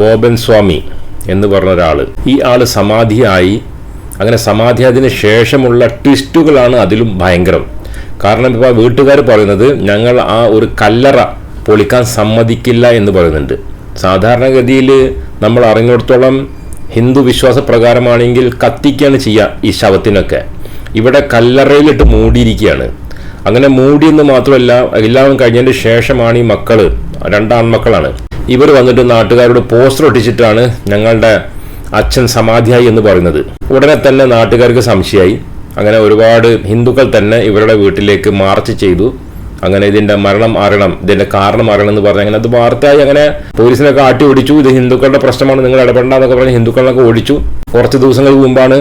ബോബൻ സ്വാമി എന്ന് പറഞ്ഞ ഒരാൾ ഈ ആൾ സമാധിയായി. അങ്ങനെ സമാധി അതിന് ശേഷമുള്ള ട്വിസ്റ്റുകളാണ് അതിലും ഭയങ്കരം. കാരണം ഇപ്പോൾ വീട്ടുകാർ പറയുന്നത് ഞങ്ങൾ ആ ഒരു കല്ലറ പൊളിക്കാൻ സമ്മതിക്കില്ല എന്ന് പറയുന്നുണ്ട്. സാധാരണഗതിയിൽ നമ്മൾ അറിഞ്ഞിടത്തോളം ഹിന്ദു വിശ്വാസ പ്രകാരമാണെങ്കിൽ കത്തിക്കുകയാണ് ചെയ്യുക ഈ ശവത്തിനൊക്കെ. ഇവിടെ കല്ലറയിലിട്ട് മൂടിയിരിക്കുകയാണ്. അങ്ങനെ മൂടിയെന്ന് മാത്രമല്ല എല്ലാം കഴിഞ്ഞതിന് ശേഷമാണ് ഈ മക്കൾ രണ്ടാൺമക്കളാണ് ഇവർ വന്നിട്ട് നാട്ടുകാരോട് പോസ്റ്റർ ഒട്ടിച്ചിട്ടാണ് ഞങ്ങളുടെ അച്ഛൻ സമാധിയായി എന്ന് പറയുന്നത്. ഉടനെ തന്നെ നാട്ടുകാർക്ക് സംശയമായി. അങ്ങനെ ഒരുപാട് ഹിന്ദുക്കൾ തന്നെ ഇവരുടെ വീട്ടിലേക്ക് മാർച്ച് ചെയ്തു. അങ്ങനെ ഇതിന്റെ മരണം അറിയണം ഇതിന്റെ കാരണം അറിയണം എന്ന് പറഞ്ഞ് അങ്ങനെ അത് വാർത്തയായി. അങ്ങനെ പോലീസിനൊക്കെ ആട്ടി ഓടിച്ചു. ഇത് ഹിന്ദുക്കളുടെ പ്രശ്നമാണ് നിങ്ങൾ ഇടപെടണ്ടെന്നൊക്കെ പറഞ്ഞ് ഹിന്ദുക്കളൊക്കെ ഓടിച്ചു. കുറച്ച് ദിവസങ്ങൾക്ക് മുമ്പാണ്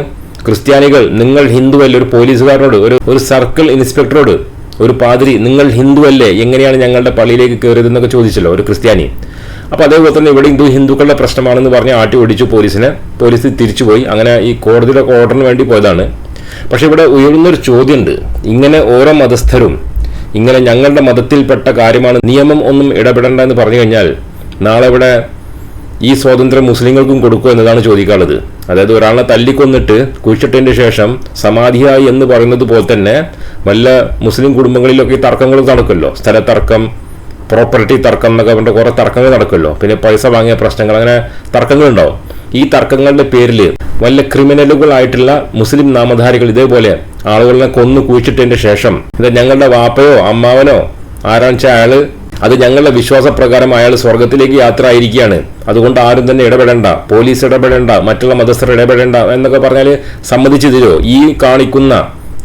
ക്രിസ്ത്യാനികൾ നിങ്ങൾ ഹിന്ദുവല്ലേ ഒരു പോലീസുകാരനോട് ഒരു ഒരു സർക്കിൾ ഇൻസ്പെക്ടറോട് ഒരു പാതിരി നിങ്ങൾ ഹിന്ദുവല്ലേ എങ്ങനെയാണ് ഞങ്ങളുടെ പള്ളിയിലേക്ക് കയറിയതെന്നൊക്കെ ചോദിച്ചല്ലോ ഒരു ക്രിസ്ത്യാനി. അപ്പോൾ അതേപോലെ തന്നെ ഇവിടെ ഹിന്ദു ഹിന്ദുക്കളുടെ പ്രശ്നമാണെന്ന് പറഞ്ഞ് ആട്ടി ഓടിച്ചു പോലീസിനെ. പോലീസ് തിരിച്ചുപോയി. അങ്ങനെ ഈ കോടതിയുടെ ഓർഡറിന് വേണ്ടി പോയതാണ്. പക്ഷേ ഇവിടെ ഉയർന്നൊരു ചോദ്യമുണ്ട്. ഇങ്ങനെ ഓരോ മതസ്ഥരും ഇങ്ങനെ ഞങ്ങളുടെ മതത്തിൽപ്പെട്ട കാര്യമാണ് നിയമം ഒന്നും ഇടപെടേണ്ട എന്ന് പറഞ്ഞു കഴിഞ്ഞാൽ നാളെ ഇവിടെ ഈ സ്വാതന്ത്ര്യം മുസ്ലിങ്ങൾക്കും കൊടുക്കുക എന്നതാണ് ചോദിക്കാനുള്ളത്. അതായത് ഒരാളെ തല്ലിക്കൊന്നിട്ട് കുഴിച്ചിട്ടതിന് ശേഷം സമാധിയായി എന്ന് പറയുന്നത് പോലെ തന്നെ വല്ല മുസ്ലിം കുടുംബങ്ങളിലൊക്കെ ഈ തർക്കങ്ങൾ നടക്കുമല്ലോ. സ്ഥലത്തർക്കം പ്രോപ്പർട്ടി തർക്കം എന്നൊക്കെ പറഞ്ഞിട്ട് കുറെ തർക്കങ്ങൾ നടക്കുമല്ലോ. പിന്നെ പൈസ വാങ്ങിയ പ്രശ്നങ്ങൾ അങ്ങനെ തർക്കങ്ങളുണ്ടാവും. ഈ തർക്കങ്ങളുടെ പേരിൽ വല്ല ക്രിമിനലുകളായിട്ടുള്ള മുസ്ലിം നാമധാരികൾ ഇതേപോലെ ആളുകളെ കൊന്നു കുഴിച്ചിട്ടതിന്റെ ശേഷം ഇത് ഞങ്ങളുടെ വാപ്പയോ അമ്മാവനോ ആരാണെന്ന് വെച്ചാൽ അയാൾ അത് ഞങ്ങളുടെ വിശ്വാസപ്രകാരം അയാൾ സ്വർഗത്തിലേക്ക് യാത്ര ആയിരിക്കുകയാണ് അതുകൊണ്ട് ആരും തന്നെ ഇടപെടേണ്ട. പോലീസ് ഇടപെടേണ്ട. മറ്റുള്ള മതസ്ഥർ ഇടപെടേണ്ട എന്നൊക്കെ പറഞ്ഞാൽ സമ്മതിച്ചു തരുമോ? ഈ കാണിക്കുന്ന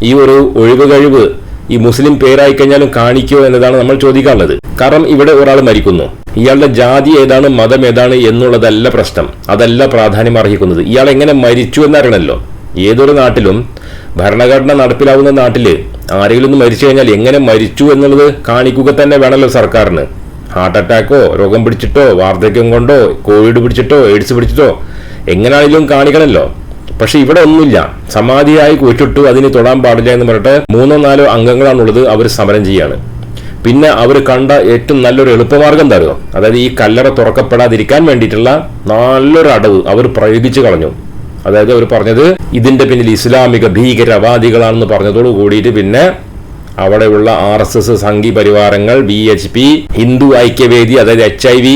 ഈ ഒരു ഒഴിവ് കഴിവ് ഈ മുസ്ലിം പേരായി കഴിഞ്ഞാലും കാണിക്കോ എന്നതാണ് നമ്മൾ ചോദിക്കാനുള്ളത്. കാരണം ഇവിടെ ഒരാൾ മരിക്കുന്നു. ഇയാളുടെ ജാതി ഏതാണ് മതം ഏതാണ് എന്നുള്ളതല്ല പ്രശ്നം. അതല്ല പ്രാധാന്യം അർഹിക്കുന്നത്. ഇയാൾ എങ്ങനെ മരിച്ചു എന്നറിയണമല്ലോ ഏതൊരു നാട്ടിലും ഭരണഘടന നടപ്പിലാവുന്ന നാട്ടിൽ ആരെങ്കിലും ഒന്ന് മരിച്ചു കഴിഞ്ഞാൽ എങ്ങനെ മരിച്ചു എന്നുള്ളത് കാണിക്കുക തന്നെ വേണമല്ലോ സർക്കാരിന്. ഹാർട്ട് അറ്റാക്കോ രോഗം പിടിച്ചിട്ടോ വാർദ്ധക്യം കൊണ്ടോ കോവിഡ് പിടിച്ചിട്ടോ എയ്ഡ്സ് പിടിച്ചിട്ടോ എങ്ങനെയാണെങ്കിലും കാണിക്കണമല്ലോ പക്ഷെ ഇവിടെ ഒന്നുമില്ല. സമാധിയായി കുറ്റിട്ടു അതിന് തൊടാൻ പാടില്ല എന്ന് പറഞ്ഞിട്ട് മൂന്നോ നാലോ അംഗങ്ങളാണുള്ളത് അവർ സമരം ചെയ്യാണ്. പിന്നെ അവർ കണ്ട ഏറ്റവും നല്ലൊരു എളുപ്പമാർഗം തരുക അതായത് ഈ കല്ലറ തുറക്കപ്പെടാതിരിക്കാൻ വേണ്ടിയിട്ടുള്ള നല്ലൊരു അടവ് അവർ പ്രയോഗിച്ചു കളഞ്ഞു. അതായത് അവർ പറഞ്ഞത് ഇതിന്റെ പിന്നിൽ ഇസ്ലാമിക ഭീകരവാദികളാണെന്ന് പറഞ്ഞതോട് കൂടിയിട്ട് പിന്നെ അവിടെയുള്ള ആർ എസ് എസ് സംഘി പരിവാരങ്ങൾ B H P Hindu Aikya Vedi H I V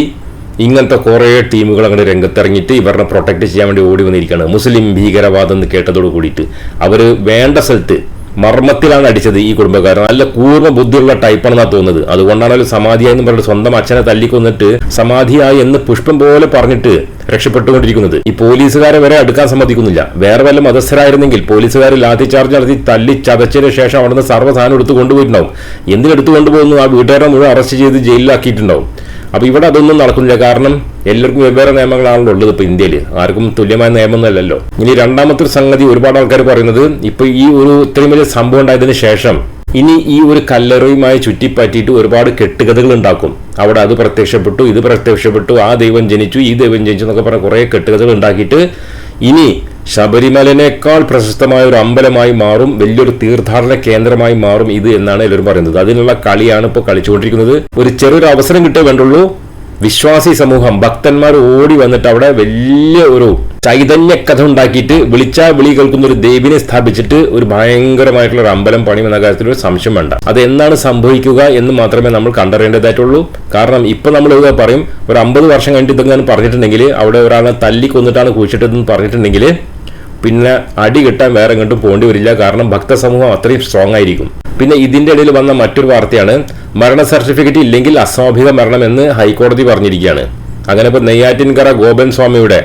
ഇങ്ങനത്തെ കുറേ ടീമുകൾ അങ്ങനെ രംഗത്തിറങ്ങിയിട്ട് ഇവരെ പ്രൊട്ടക്ട് ചെയ്യാൻ വേണ്ടി ഓടി വന്നിരിക്കുകയാണ് മുസ്ലിം ഭീകരവാദം എന്ന് കേട്ടതോട് കൂടിയിട്ട് അവർ വേണ്ട സ്ഥലത്ത് മർമ്മത്തിലാണ് അടിച്ചത് ഈ കുടുംബക്കാരൻ നല്ല കൂർമ്മ ബുദ്ധിയുള്ള ടൈപ്പാണെന്നാ തോന്നുന്നത്. അതുകൊണ്ടാണ് അവർ സമാധിയായി എന്ന് പറഞ്ഞിട്ട് സ്വന്തം അച്ഛനെ തല്ലിക്കൊന്നിട്ട് സമാധിയായി എന്ന് പുഷ്പം പോലെ പറഞ്ഞിട്ട് രക്ഷപ്പെട്ടുകൊണ്ടിരിക്കുന്നത്. ഈ പോലീസുകാരെ വരെ അടുക്കാൻ സമ്മതിക്കുന്നില്ല. വേറെ വല്ല മതസ്ഥരായിരുന്നെങ്കിൽ പോലീസുകാർ ലാത്തി ചാർജ് നടത്തി തല്ലി ചതച്ചതിന് ശേഷം അവിടുന്ന് സർവസാധനം എടുത്ത് കൊണ്ടുപോയിട്ടുണ്ടാവും. എന്തിനെടുത്ത് കൊണ്ടുപോകുന്നു? ആ വീട്ടുകാരെ മുഴുവൻ അറസ്റ്റ് ചെയ്ത് ജയിലിലാക്കിയിട്ടുണ്ടാവും. അപ്പൊ ഇവിടെ അതൊന്നും നടക്കുന്നില്ല. കാരണം എല്ലാവർക്കും വെവ്വേറെ നിയമങ്ങളാണല്ലോ ഉള്ളത് ഇപ്പൊ ഇന്ത്യയിൽ ആർക്കും തുല്യമായ നിയമമൊന്നുമല്ലല്ലോ. ഇനി രണ്ടാമത്തെ സംഗതി ഒരുപാട് ആൾക്കാർ പറയുന്നത് ഇപ്പൊ ഈ ഒരു ഇത്രയും വലിയ സംഭവം ഉണ്ടായതിനു ശേഷം ഇനി ഈ ഒരു കല്ലറയുമായി ചുറ്റിപ്പറ്റിയിട്ട് ഒരുപാട് കെട്ടുകഥകൾ ഉണ്ടാക്കും. അവിടെ അത് പ്രത്യക്ഷപ്പെട്ടു ഇത് പ്രത്യക്ഷപ്പെട്ടു ആ ദൈവം ജനിച്ചു ഈ ദൈവം ജനിച്ചു എന്നൊക്കെ പറഞ്ഞ കുറേ കെട്ടുകഥകൾ ഉണ്ടാക്കിയിട്ട് ഇനി ശബരിമലനേക്കാൾ പ്രശസ്തമായ ഒരു അമ്പലമായി മാറും വലിയൊരു തീർത്ഥാടന കേന്ദ്രമായി മാറും ഇത് എന്നാണ് എല്ലാവരും പറയുന്നത്. അതിനുള്ള കളിയാണ് ഇപ്പോൾ കളിച്ചുകൊണ്ടിരിക്കുന്നത്. ഒരു ചെറിയൊരു അവസരം കിട്ടേ വേണ്ടുള്ളൂ. വിശ്വാസി സമൂഹം ഭക്തന്മാർ ഓടി വന്നിട്ട് അവിടെ വലിയ ഒരു ചൈതന്യ കഥ ഉണ്ടാക്കിയിട്ട് വിളിച്ചാ വിളി കേൾക്കുന്ന ഒരു ദേവിനെ സ്ഥാപിച്ചിട്ട് ഒരു ഭയങ്കരമായിട്ടുള്ള ഒരു അമ്പലം പണിയും എന്ന കാര്യത്തിൽ ഒരു സംശയം വേണ്ട. അത് എന്നാണ് സംഭവിക്കുക എന്ന് മാത്രമേ നമ്മൾ കണ്ടറിയേണ്ടതായിട്ടുള്ളൂ. കാരണം ഇപ്പൊ നമ്മൾ ഇത് പറയും ഒരു അമ്പത് വർഷം കഴിഞ്ഞിട്ട് ഇതെങ്ങനെ പറഞ്ഞിട്ടുണ്ടെങ്കിൽ അവിടെ ഒരാളെ തല്ലി കൊന്നിട്ടാണ് കുഴിച്ചിട്ടതെന്ന് പറഞ്ഞിട്ടുണ്ടെങ്കിൽ പിന്നെ അടി കിട്ടാൻ വേറെ എങ്ങോട്ടും പോകേണ്ടി വരില്ല. കാരണം ഭക്തസമൂഹം അത്രയും സ്ട്രോങ് ആയിരിക്കും. പിന്നെ ഇതിന്റെ ഇടയിൽ വന്ന മറ്റൊരു വാർത്തയാണ് മരണ സർട്ടിഫിക്കറ്റ് ഇല്ലെങ്കിൽ അസ്വാഭാവിക മരണം എന്ന് ഹൈക്കോടതി പറഞ്ഞിരിക്കുകയാണ്. അങ്ങനെ ഇപ്പൊ നെയ്യാറ്റിൻകര ഗോപൻ സ്വാമിയുടെ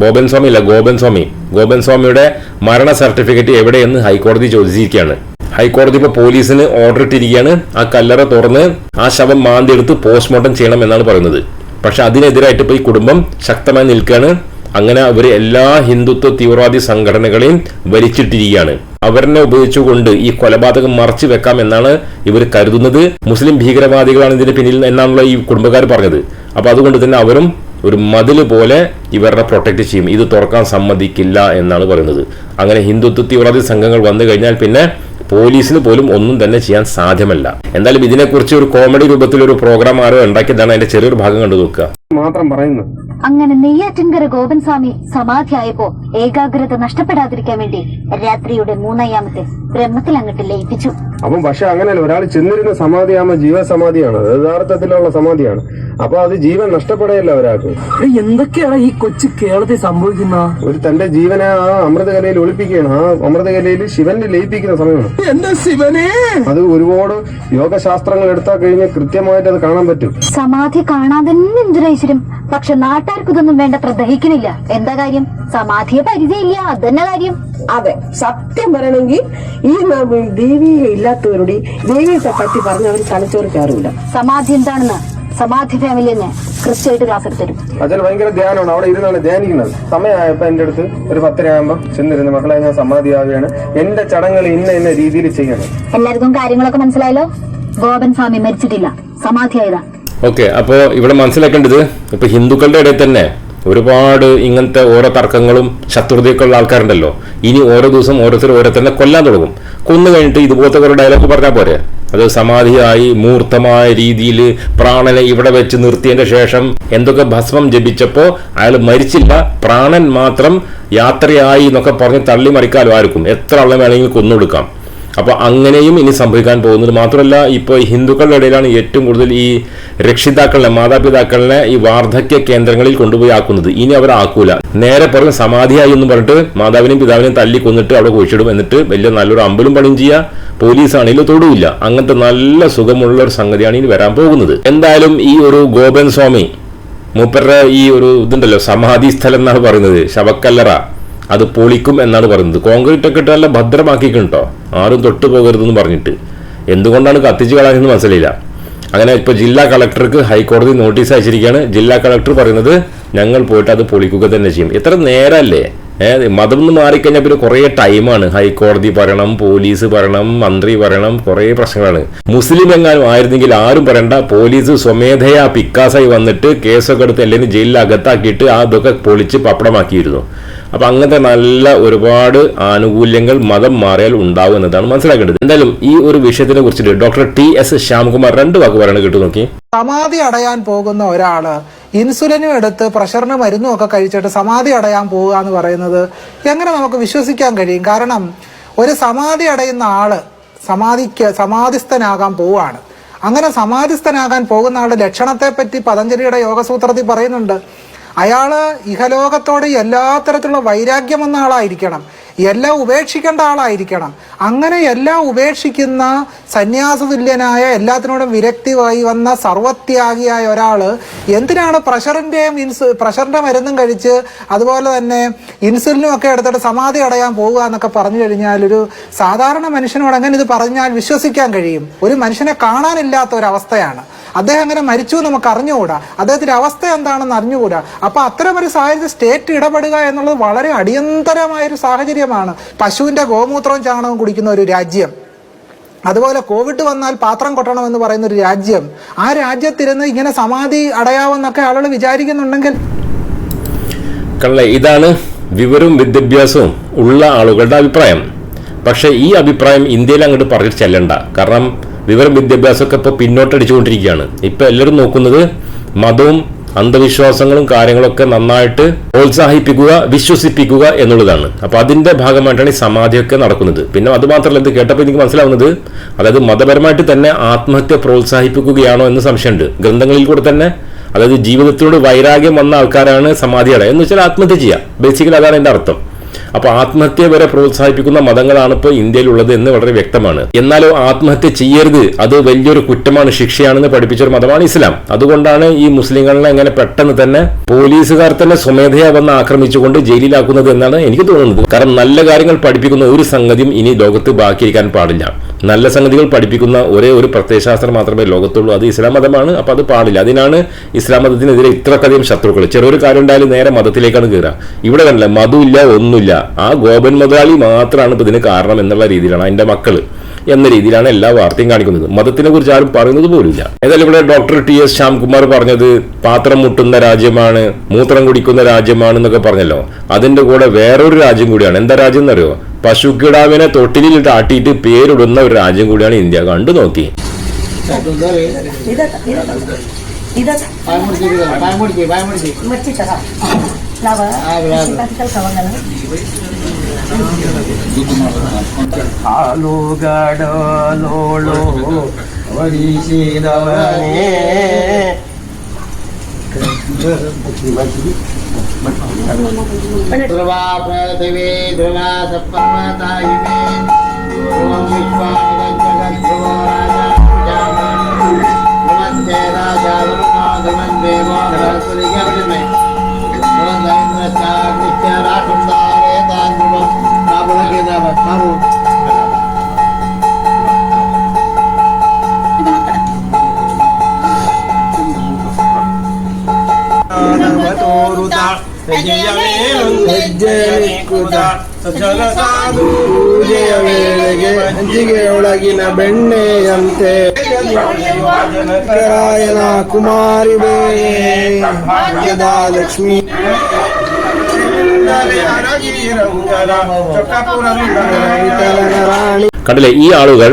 ബോബൻ സ്വാമി അല്ല ഗോപൻ സ്വാമി ഗോപൻ സ്വാമിയുടെ മരണ സർട്ടിഫിക്കറ്റ് എവിടെയെന്ന് ഹൈക്കോടതി ചോദിച്ചിരിക്കുകയാണ്. ഹൈക്കോടതി ഇപ്പോൾ പോലീസിന് ഓർഡർ ഇട്ടിരിക്കുകയാണ്. ആ കല്ലറ തുറന്ന് ആ ശവം മാന്തിയെടുത്ത് പോസ്റ്റ്മോർട്ടം ചെയ്യണം എന്നാണ് പറയുന്നത്. പക്ഷെ അതിനെതിരായിട്ട് ഇപ്പോൾ ഈ കുടുംബം ശക്തമായി നിൽക്കുകയാണ്. അങ്ങനെ അവർ എല്ലാ ഹിന്ദുത്വ തീവ്രവാദി സംഘടനകളെയും വലിച്ചിട്ടിരിക്കുകയാണ് അവരെന്നെ ഉപയോഗിച്ചുകൊണ്ട് ഈ കൊലപാതകം മറച്ചു വെക്കാം എന്നാണ് ഇവർ കരുതുന്നത്. മുസ്ലിം ഭീകരവാദികളാണ് ഇതിന് പിന്നിൽ എന്നാണല്ലോ ഈ കുടുംബക്കാർ പറഞ്ഞത്. അപ്പൊ അതുകൊണ്ട് തന്നെ അവരും ഒരു മതിൽ പോലെ ഇവരുടെ പ്രൊട്ടക്ട് ചെയ്യും. ഇത് തുറക്കാൻ സമ്മതിക്കില്ല എന്നാണ് പറയുന്നത്. അങ്ങനെ ഹിന്ദുത്വ തീവ്രവാദി സംഘങ്ങൾ വന്നു കഴിഞ്ഞാൽ പിന്നെ പോലീസിന് പോലും ഒന്നും തന്നെ ചെയ്യാൻ സാധ്യമല്ല. എന്തായാലും ഇതിനെക്കുറിച്ച് ഒരു കോമഡി രൂപത്തിൽ ഒരു പ്രോഗ്രാം ആരോ ഉണ്ടാക്കിയതാണ്. അതിന്റെ ചെറിയൊരു ഭാഗം കണ്ടു നോക്കുക. മാത്രം പറയുന്നു അങ്ങനെ നെയ്യാറ്റിൻകര ഗോപൻ സ്വാമി സമാധിയായപ്പോ ഏകാഗ്രത നഷ്ടപ്പെടാതിരിക്കാൻ വേണ്ടി രാത്രിയുടെ മൂന്നയ്യാമത്തെ ബ്രഹ്മത്തിൽ അങ്ങട്ട് ലയിപ്പിച്ചു. അപ്പം പക്ഷെ അങ്ങനെയല്ല ഒരാൾ ചെന്നിരുന്ന സമാധിയാകുമ്പോ ജീവസമാധിയാണ്. അത് യഥാർത്ഥത്തിലുള്ള സമാധിയാണ്. അപ്പൊ അത് ജീവൻ നഷ്ടപ്പെടുകയല്ല ഒരാൾക്ക്. എന്തൊക്കെയാണ് ഈ കൊച്ചു കേരളത്തിൽ സംഭവിക്കുന്ന? ഒരു തന്റെ ജീവനെ ആ അമൃതകലയിൽ ഒളിപ്പിക്കുകയാണ്. ആ അമൃതകലയിൽ ശിവന്റെ ലയിപ്പിക്കുന്ന സമയമാണ്. എന്റെ ശിവനെ! അത് ഒരുപാട് യോഗശാസ്ത്രങ്ങൾ എടുത്താൽ കഴിഞ്ഞാൽ കൃത്യമായിട്ട് അത് കാണാൻ പറ്റും. സമാധി കാണാൻ തന്നെ പക്ഷെ നാട്ടുകാർക്ക് വേണ്ട പ്രദഹിക്കുന്നില്ല എന്താ കാര്യം? സമാധിയെ പരിചയമില്ല അതന്നെ കാര്യം. അതെ സത്യം പറയണമെങ്കിൽ ഈ ദേവിയെ ഇല്ലാത്തവരോട് ദേവിയെ പറ്റി പറഞ്ഞ അവർ തലച്ചോറ് കയറില്ല സമാധി എന്താണെന്ന്? സമാധി ഫാമിലി തന്നെ കൃത്യമായിട്ട് ക്ലാസ് എടുത്തരും അച്ഛൻ ഭയങ്കര ധ്യാനമാണ്. അവിടെ ഇരുന്നാണ് ധ്യാനിക്കുന്നത്. സമയമായപ്പോ എന്റെ അടുത്ത് ഒരു പത്തര ആകുമ്പോ ചെന്നിരുന്ന്. മക്കളെ ഞാൻ സമാധി ആവുകയാണ് എന്റെ ചടങ്ങുകൾ ഇന്ന ഇന്ന രീതിയിൽ ചെയ്യണം. എല്ലാവർക്കും കാര്യങ്ങളൊക്കെ മനസ്സിലായല്ലോ? ഗോപൻ സ്വാമി മരിച്ചിട്ടില്ല. സമാധിയായതാ. ഓക്കെ അപ്പോൾ ഇവിടെ മനസ്സിലാക്കേണ്ടത് ഇപ്പൊ ഹിന്ദുക്കളുടെ ഇടയിൽ തന്നെ ഒരുപാട് ഇങ്ങനത്തെ ഓരോ തർക്കങ്ങളും ശത്രുതയൊക്കെ ഉള്ള ആൾക്കാരുണ്ടല്ലോ. ഇനി ഓരോ ദിവസം ഓരോരുത്തർ ഓരോരുത്തരെ കൊല്ലാൻ തുടങ്ങും. കൊന്നു കഴിഞ്ഞിട്ട് ഇതുപോലത്തെ ഒരു ഡയലോഗ് പറഞ്ഞാൽ പോരെ? അത് സമാധിയായി മൂർത്തമായ രീതിയിൽ പ്രാണനെ ഇവിടെ വെച്ച് നിർത്തിയതിന്റെ ശേഷം എന്തൊക്കെ ഭസ്മം ജപിച്ചപ്പോൾ അയാൾ മരിച്ചില്ല. പ്രാണൻ മാത്രം യാത്രയായി എന്നൊക്കെ പറഞ്ഞ് തള്ളി മറിക്കാലോ ആർക്കും? എത്ര ആളെ വേണമെങ്കിൽ കൊന്നൊടുക്കാം അപ്പോൾ അങ്ങനെയും ഇനി സംഭവിക്കാൻ പോകുന്നത് മാത്രമല്ല ഇപ്പോൾ ഹിന്ദുക്കളുടെ ഇടയിലാണ് ഏറ്റവും കൂടുതൽ ഈ രക്ഷിതാക്കളെ മാതാപിതാക്കളെ ഈ വാർദ്ധക്യ കേന്ദ്രങ്ങളിൽ കൊണ്ടുപോയി ആക്കുന്നത്. ഇനി അവർ ആക്കൂല. നേരെ പറഞ്ഞ സമാധിയായി എന്ന് പറഞ്ഞിട്ട് മാതാവിനെയും പിതാവിനെയും തല്ലി കൊന്നിട്ട് അവിടെ കുഴിച്ചിടും എന്നിട്ട് വലിയ നല്ലൊരു അമ്പലും പണിയും ചെയ്യുക പോലീസാണെങ്കിലും തൊടുവില്ല. അങ്ങനത്തെ നല്ല സുഖമുള്ള ഒരു സംഗതിയാണ് ഇനി വരാൻ പോകുന്നത്. എന്തായാലും ഈ ഒരു ഗോപൻ സ്വാമി മൂപ്പരുടെ ഈ ഒരു ഇതുണ്ടല്ലോ സമാധി സ്ഥലം എന്നാണ് പറയുന്നത് ശവക്കല്ലറ. അത് പൊളിക്കും എന്നാണ് പറയുന്നത്. കോൺക്രീറ്റ് ഒക്കെ ഇട്ട് നല്ല ഭദ്രമാക്കിയിട്ടുണ്ടോ? ആരും തൊട്ട് പോകരുതെന്ന് പറഞ്ഞിട്ട്. എന്തുകൊണ്ടാണ് കത്തിച്ച് കളയുന്നത് മനസ്സിലില്ല അങ്ങനെ ഇപ്പോൾ ജില്ലാ കളക്ടർക്ക് ഹൈക്കോടതി നോട്ടീസ് അയച്ചിരിക്കുകയാണ്. ജില്ലാ കളക്ടർ പറയുന്നത് ഞങ്ങൾ പോയിട്ട് അത് പൊളിക്കുക തന്നെ ചെയ്യും. എത്ര നേരമല്ലേ മതം എന്ന് മാറിക്കഴിഞ്ഞാൽ പിന്നെ കുറേ ടൈമാണ്. ഹൈക്കോടതി പറയണം പോലീസ് പറയണം മന്ത്രി പറയണം കുറേ പ്രശ്നങ്ങളാണ്. മുസ്ലിം എങ്ങാനും ആയിരുന്നെങ്കിൽ ആരും പറയണ്ട. പോലീസ് സ്വമേധയാ പിക്കാസായി വന്നിട്ട് കേസൊക്കെ എടുത്ത് എല്ലാവരും ജയിലിൽ അകത്താക്കിയിട്ട് ആ ഇതൊക്കെ പൊളിച്ച് പപ്പടമാക്കിയിരുന്നു. അപ്പൊ അങ്ങനത്തെ നല്ല ഒരുപാട് ആനുകൂല്യങ്ങൾ മതം മാറിയാൽ ഉണ്ടാവും എന്നതാണ് മനസ്സിലാക്കേണ്ടത്. എന്തായാലും ഈ ഒരു വിഷയത്തിനെ കുറിച്ചിട്ട് ഡോക്ടർ ടി എസ് ശ്യാംകുമാർ രണ്ട് വാക്ക് പറയണത് കേട്ടു നോക്കി. സമാധി അടയാൻ പോകുന്ന ഒരാൾ ഇൻസുലിനും എടുത്ത് പ്രഷറിന് മരുന്നും ഒക്കെ കഴിച്ചിട്ട് സമാധി അടയാൻ പോവുക എന്ന് പറയുന്നത് എങ്ങനെ നമുക്ക് വിശ്വസിക്കാൻ കഴിയും? കാരണം ഒരു സമാധി അടയുന്ന ആൾ സമാധിക്ക് സമാധിസ്ഥനാകാൻ പോവുകയാണ്. അങ്ങനെ സമാധിസ്ഥനാകാൻ പോകുന്ന ആളുടെ ലക്ഷണത്തെ പറ്റി പതഞ്ജലിയുടെ യോഗസൂത്രത്തിൽ പറയുന്നുണ്ട്. അയാൾ ഇഹലോകത്തോട് എല്ലാ തരത്തിലുള്ള വൈരാഗ്യമെന്ന ആളായിരിക്കണം. എല്ലാം ഉപേക്ഷിക്കേണ്ട ആളായിരിക്കണം. അങ്ങനെ എല്ലാം ഉപേക്ഷിക്കുന്ന സന്യാസതുല്യനായ എല്ലാത്തിനോടും വിരക്തിയായി വന്ന സർവത്യാഗിയായ ഒരാൾ എന്തിനാണ് പ്രഷറിന്റെയും ഇൻസ് പ്രഷറിന്റെ മരുന്നും കഴിച്ച് അതുപോലെ തന്നെ ഇൻസുലിനും ഒക്കെ എടുത്തിട്ട് സമാധി അടയാൻ പോവുക എന്നൊക്കെ പറഞ്ഞു കഴിഞ്ഞാൽ ഒരു സാധാരണ മനുഷ്യനോട് അങ്ങനെ ഇത് പറഞ്ഞാൽ വിശ്വസിക്കാൻ കഴിയും. ഒരു മനുഷ്യനെ കാണാനില്ലാത്ത ഒരവസ്ഥയാണ്. അദ്ദേഹം അങ്ങനെ മരിച്ചു എന്ന് നമുക്ക് അറിഞ്ഞുകൂടാ. അദ്ദേഹത്തിന്റെ അവസ്ഥ എന്താണെന്ന് അറിഞ്ഞുകൂടാ. അപ്പോൾ അത്തരം ഒരു സാഹചര്യത്തിൽ സ്റ്റേറ്റ് ഇടപെടുക എന്നുള്ളത് വളരെ അടിയന്തരമായൊരു സാഹചര്യമാണ്. പശുവിന്റെ ഗോമൂത്രവും ചാണകവും കുടിക്കുന്ന ഒരു രാജ്യം. അതുപോലെ കോവിഡ് വന്നാൽ പാത്രം കൊട്ടണം എന്ന് പറയുന്ന ഒരു രാജ്യം ആ രാജ്യത്തിരുന്ന് ഇങ്ങനെ സമാധി അടയാവെന്നൊക്കെ ആളുകൾ വിചാരിക്കുന്നുണ്ടെങ്കിൽ. കള്ള ഇതാണ് വിവരവും വിദ്യാഭ്യാസവും ഉള്ള ആളുകളുടെ അഭിപ്രായം. പക്ഷേ ഈ അഭിപ്രായം ഇന്ത്യയിൽ അങ്ങോട്ട് പറഞ്ഞു ചെല്ലണ്ട. കാരണം വിവരം വിദ്യാഭ്യാസമൊക്കെ ഇപ്പോൾ പിന്നോട്ടടിച്ചുകൊണ്ടിരിക്കുകയാണ്. ഇപ്പോൾ എല്ലാവരും നോക്കുന്നത് മതവും അന്ധവിശ്വാസങ്ങളും കാര്യങ്ങളൊക്കെ നന്നായിട്ട് പ്രോത്സാഹിപ്പിക്കുക വിശ്വസിപ്പിക്കുക എന്നുള്ളതാണ്. അപ്പൊ അതിന്റെ ഭാഗമായിട്ടാണ് ഈ സമാധിയൊക്കെ നടക്കുന്നത്. പിന്നെ അത് മാത്രമല്ല ഇത് കേട്ടപ്പോൾ എനിക്ക് മനസ്സിലാവുന്നത് അതായത് മതപരമായിട്ട് തന്നെ ആത്മഹത്യ പ്രോത്സാഹിപ്പിക്കുകയാണോ എന്ന് സംശയമുണ്ട്. ഗ്രന്ഥങ്ങളിൽ കൂടെ തന്നെ അതായത് ജീവിതത്തിനോട് വൈരാഗ്യം വന്ന ആൾക്കാരാണ് സമാധിയുടെ. എന്ന് വെച്ചാൽ ആത്മഹത്യ ചെയ്യുക ബേസിക്കലി അതാണ് എന്റെ അർത്ഥം. അപ്പൊ ആത്മഹത്യ വരെ പ്രോത്സാഹിപ്പിക്കുന്ന മതങ്ങളാണ് ഇപ്പോൾ ഇന്ത്യയിലുള്ളത് എന്ന് വളരെ വ്യക്തമാണ്. എന്നാലോ ആത്മഹത്യ ചെയ്യരുത്. അത് വലിയൊരു കുറ്റമാണ് ശിക്ഷയാണെന്ന് പഠിപ്പിച്ച ഒരു മതമാണ് ഇസ്ലാം. അതുകൊണ്ടാണ് ഈ മുസ്ലിങ്ങളെ അങ്ങനെ പെട്ടെന്ന് തന്നെ പോലീസുകാർ തന്നെ സ്വമേധയാ വന്ന് ആക്രമിച്ചുകൊണ്ട് ജയിലിലാക്കുന്നത് എന്നാണ് എനിക്ക് തോന്നുന്നത്. കാരണം നല്ല കാര്യങ്ങൾ പഠിപ്പിക്കുന്ന ഒരു സംഗതിയും ഇനി ലോകത്ത് ബാക്കിയിരിക്കാൻ പാടില്ല. നല്ല സംഗതികൾ പഠിപ്പിക്കുന്ന ഒരേ ഒരു പ്രത്യയശാസ്ത്രം മാത്രമേ ലോകത്തുള്ളൂ. അത് ഇസ്ലാം മതമാണ് അപ്പോൾ അത് പാടില്ല. അതിനാണ് ഇസ്ലാം മതത്തിനെതിരെ ഇത്രക്കധികം ശത്രുക്കൾ ചെറിയൊരു കാര്യം ഉണ്ടായാലും നേരെ മതത്തിലേക്കാണ് കയറുക ഇവിടെ കണ്ടില്ല മതമില്ല ഒന്നുമില്ല. ആ ഗോപൻ മുതലാളി മാത്രമാണ് ഇപ്പോൾ ഇതിന് കാരണം എന്നുള്ള രീതിയിലാണ് അതിന്റെ മക്കൾ. എന്ന രീതിയിലാണ് എല്ലാ വാർത്തയും കാണിക്കുന്നത്. മതത്തിനെ കുറിച്ച് ആരും പറയുന്നത് പോലുമില്ല. ഏതായാലും ഇവിടെ ഡോക്ടർ ടി എസ് ശ്യാംകുമാർ പറഞ്ഞത് പാത്രം മുട്ടുന്ന രാജ്യമാണ് മൂത്രം കുടിക്കുന്ന രാജ്യമാണ് എന്നൊക്കെ പറഞ്ഞല്ലോ. അതിന്റെ കൂടെ വേറൊരു രാജ്യം കൂടിയാണ്. എന്താ രാജ്യം എന്നറിയോ? പശുക്കിടാവിനെ തൊട്ടിലിട്ട് ആട്ടിയിട്ട് പേരിടുന്ന ഒരു രാജ്യം കൂടിയാണ് ഇന്ത്യ. കണ്ടു നോക്കി. ಹಾಲುಗಡಲೋಳು ವರಿಸಿದವನೇ ಧ್ರುವ ಪೃಥಿವೀ ಧ್ರುವ ಸಪ್ತಮತಾಯಿಮೇ ಓಂ ವಿಶ್ವಾಮಿದ ಜಗದ್ಧ್ರುವೋ ರಾಜ ಧ್ರುವಂತೆ ರಾಜ ವರುಣೋ ಧ್ರುವನ್ ದೇವೋ ಬೃಹಸ್ಪತಿಗೆ ಅಭಿಮೆ ಹಂಚಿಗೆ ಒಳಗಿನ ಬೆಣ್ಣೆಯಂತೆ ರಾಯನ ಕುಮಾರಿ ಭಾಗ್ಯದ ಲಕ್ಷ್ಮೀ ರಾಣಿ കണ്ടില്ലേ ഈ ആളുകൾ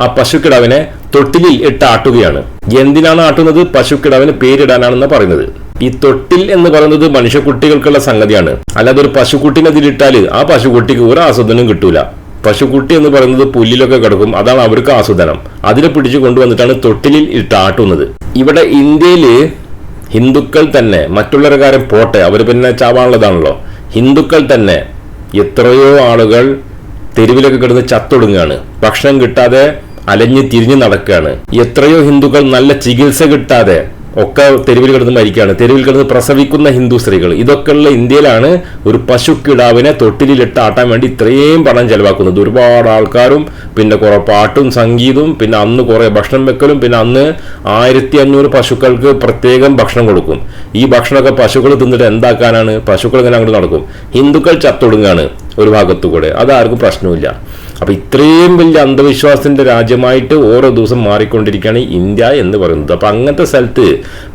ആ പശുക്കിടാവിനെ തൊട്ടിലിൽ ഇട്ട് ആട്ടുകയാണ്. എന്തിനാണ് ആട്ടുന്നത്? പശുക്കിടാവിന് പേരിടാനാണെന്ന് പറയുന്നത്. ഈ തൊട്ടിൽ എന്ന് പറയുന്നത് മനുഷ്യക്കുട്ടികൾക്കുള്ള സംഗതിയാണ്. അല്ലാതെ ഒരു പശുക്കുട്ടിനെ അതിലിട്ടാൽ ആ പശുക്കുട്ടിക്ക് ഒരു ആസ്വദനം കിട്ടൂല. പശുക്കുട്ടി എന്ന് പറയുന്നത് പുല്ലിലൊക്കെ കിടക്കും അതാണ് അവർക്ക് ആസ്വദനം. അതിനെ പിടിച്ചു കൊണ്ടുവന്നിട്ടാണ് തൊട്ടിലിൽ ഇട്ട് ആട്ടുന്നത്. ഇവിടെ ഇന്ത്യയിൽ ഹിന്ദുക്കൾ തന്നെ മറ്റുള്ളവരുടെ കാര്യം പോട്ടെ അവർ പിന്നെ ചാവാനുള്ളതാണല്ലോ. ഹിന്ദുക്കൾ തന്നെ എത്രയോ ആളുകൾ തെരുവിലൊക്കെ കിടന്ന് ചത്തൊടുങ്ങാണ്. ഭക്ഷണം കിട്ടാതെ അലഞ്ഞ് തിരിഞ്ഞ് നടക്കുകയാണ്. എത്രയോ ഹിന്ദുക്കൾ നല്ല ചികിത്സ കിട്ടാതെ ഒക്കെ തെരുവിൽ കിടന്ന് മരിക്കുകയാണ്. തെരുവിൽ കിടന്ന് പ്രസവിക്കുന്ന ഹിന്ദു സ്ത്രീകൾ. ഇതൊക്കെയുള്ള ഇന്ത്യയിലാണ് ഒരു പശുക്കിടാവിനെ തൊട്ടിലിട്ട് ആട്ടാൻ വേണ്ടി ഇത്രയും പണം ചെലവാക്കുന്നത്. ഒരുപാട് ആൾക്കാരും പിന്നെ കുറെ പാട്ടും സംഗീതവും പിന്നെ അന്ന് കുറെ ഭക്ഷണം വെക്കലും പിന്നെ അന്ന് ആയിരത്തി അഞ്ഞൂറ് പശുക്കൾക്ക് പ്രത്യേകം ഭക്ഷണം കൊടുക്കും. ഈ ഭക്ഷണമൊക്കെ പശുക്കൾ തിന്നിട്ട് എന്താക്കാനാണ്? പശുക്കൾ ഇങ്ങനെ അങ്ങോട്ട് നടക്കും. ഹിന്ദുക്കൾ ചത്തൊടുങ്ങാണ് ഒരു ഭാഗത്തു കൂടെ അതാർക്കും പ്രശ്നമില്ല അപ്പൊ ഇത്രയും വലിയ അന്ധവിശ്വാസത്തിന്റെ രാജ്യമായിട്ട് ഓരോ ദിവസം മാറിക്കൊണ്ടിരിക്കുകയാണ് ഇന്ത്യ എന്ന് പറയുന്നത്. അപ്പൊ അങ്ങനത്തെ സ്ഥലത്ത്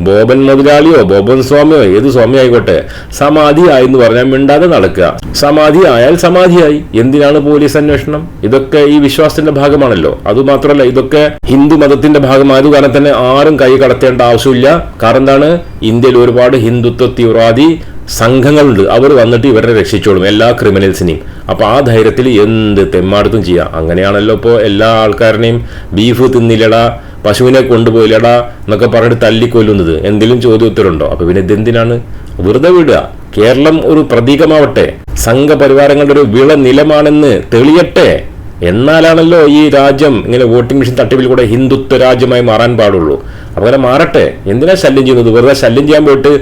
ബോബൻ മുതലാളിയോ ബോബൻ സ്വാമിയോ ഏത് സ്വാമി ആയിക്കോട്ടെ സമാധിയായി എന്ന് പറഞ്ഞാൽ മിണ്ടാതെ നടക്കുക. സമാധി ആയാൽ സമാധിയായി. എന്തിനാണ് പോലീസ് അന്വേഷണം? ഇതൊക്കെ ഈ വിശ്വാസത്തിന്റെ ഭാഗമാണല്ലോ. അതുമാത്രമല്ല ഇതൊക്കെ ഹിന്ദു മതത്തിന്റെ ഭാഗമായത് കാരണം തന്നെ ആരും കൈ കടത്തേണ്ട ആവശ്യമില്ല. കാരണം എന്താണ്? ഇന്ത്യയിൽ ഒരുപാട് ഹിന്ദുത്വ തീവ്രവാദി സംഘങ്ങളുണ്ട്. അവർ വന്നിട്ട് ഇവരെ രക്ഷിച്ചോളും എല്ലാ ക്രിമിനൽസിനെയും. അപ്പോൾ ആ ധൈര്യത്തിൽ എന്ത് തെമ്മാടത്തും ചെയ്യാം. അങ്ങനെയാണല്ലോ ഇപ്പോൾ എല്ലാ ആൾക്കാരനെയും ബീഫ് തിന്നില്ലടാ പശുവിനെ കൊണ്ടുപോയില്ലടാ എന്നൊക്കെ പറഞ്ഞിട്ട് തല്ലിക്കൊല്ലുന്നത്. എന്തെങ്കിലും ചോദ്യോത്തരമുണ്ടോ? അപ്പൊ പിന്നെ ഇതെന്തിനാണ്? വെറുതെ വിടുക. കേരളം ഒരു പ്രതീകമാവട്ടെ. സംഘപരിവാരങ്ങളുടെ ഒരു വിള നിലമാണെന്ന് തെളിയട്ടെ. എന്നാലാണല്ലോ ഈ രാജ്യം ഇങ്ങനെ വോട്ടിംഗ് മെഷീൻ തട്ടിപ്പിൽ കൂടെ ഹിന്ദുത്വ രാജ്യമായി മാറാൻ പാടുള്ളൂ. അപ്പൊ അങ്ങനെ മാറട്ടെ. എന്തിനാ ശല്യം ചെയ്യുന്നത്? വെറുതെ ശല്യം ചെയ്യാൻ പോയിട്ട്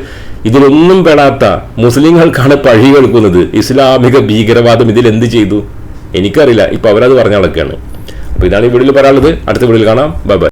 ഇതിലൊന്നും പെടാത്ത മുസ്ലിങ്ങൾക്കാണ് പഴി കേൾക്കുന്നത് ഇസ്ലാമിക ഭീകരവാദം ഇതിൽ എന്ത് ചെയ്തു? എനിക്കറിയില്ല. ഇപ്പൊ അവരത് പറഞ്ഞ നടക്കുകയാണ് അപ്പോൾ ഇതാണ് ഈ വീഡിയോയിൽ പറയാനുള്ളത്. അടുത്ത വീഡിയോയിൽ കാണാം. Bye bye.